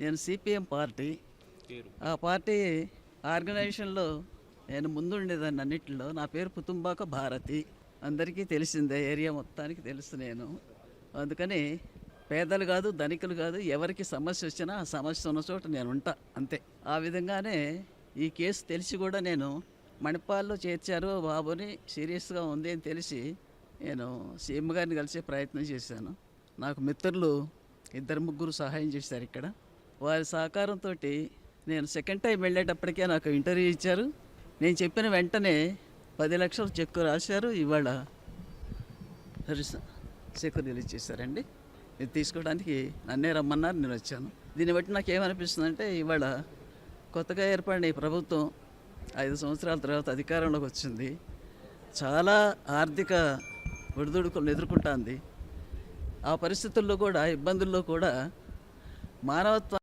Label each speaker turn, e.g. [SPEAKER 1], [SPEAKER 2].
[SPEAKER 1] నేను CPM party.
[SPEAKER 2] పేరు?
[SPEAKER 1] ఆ పార్టీ ఆర్గనైజేషన్లో నేను ముందుండేదాన్ని అన్నింటిలో. నా పేరు పుతుంబాక భారతి. అందరికీ తెలిసిందే ఏరియా మొత్తానికి తెలుసు నేను. అందుకని పేదలు కాదు ధనికులు కాదు ఎవరికి సమస్య వచ్చినా ఆ సమస్య ఉన్న చోట నేను ఉంటా అంతే. ఆ విధంగానే ఈ కేసు తెలిసి కూడా నేను మణిపాల్లో చేర్చారు బాబుని సీరియస్గా ఉంది అని తెలిసి నేను సీఎం గారిని కలిసే ప్రయత్నం చేశాను. నాకు మిత్రులు ఇద్దరు ముగ్గురు సహాయం చేశారు ఇక్కడ. వారి సహకారంతో నేను సెకండ్ టైం వెళ్ళేటప్పటికే నాకు ఇంటర్వ్యూ ఇచ్చారు. నేను చెప్పిన వెంటనే పది లక్షలు చెక్కు రాశారు. ఇవాళ చెక్కు రిలీజ్ చేశారండి. ఇది తీసుకోవడానికి నన్నే రమ్మన్నారు నేను వచ్చాను. దీన్ని బట్టి నాకు ఏమనిపిస్తుందంటే ఇవాళ కొత్తగా ఏర్పడిన ఈ ప్రభుత్వం ఐదు సంవత్సరాల తర్వాత అధికారంలోకి వచ్చింది. చాలా ఆర్థిక ఒడిదుడుకులను ఎదుర్కొంటుంది. ఆ పరిస్థితుల్లో కూడా ఇబ్బందుల్లో కూడా మానవత్వ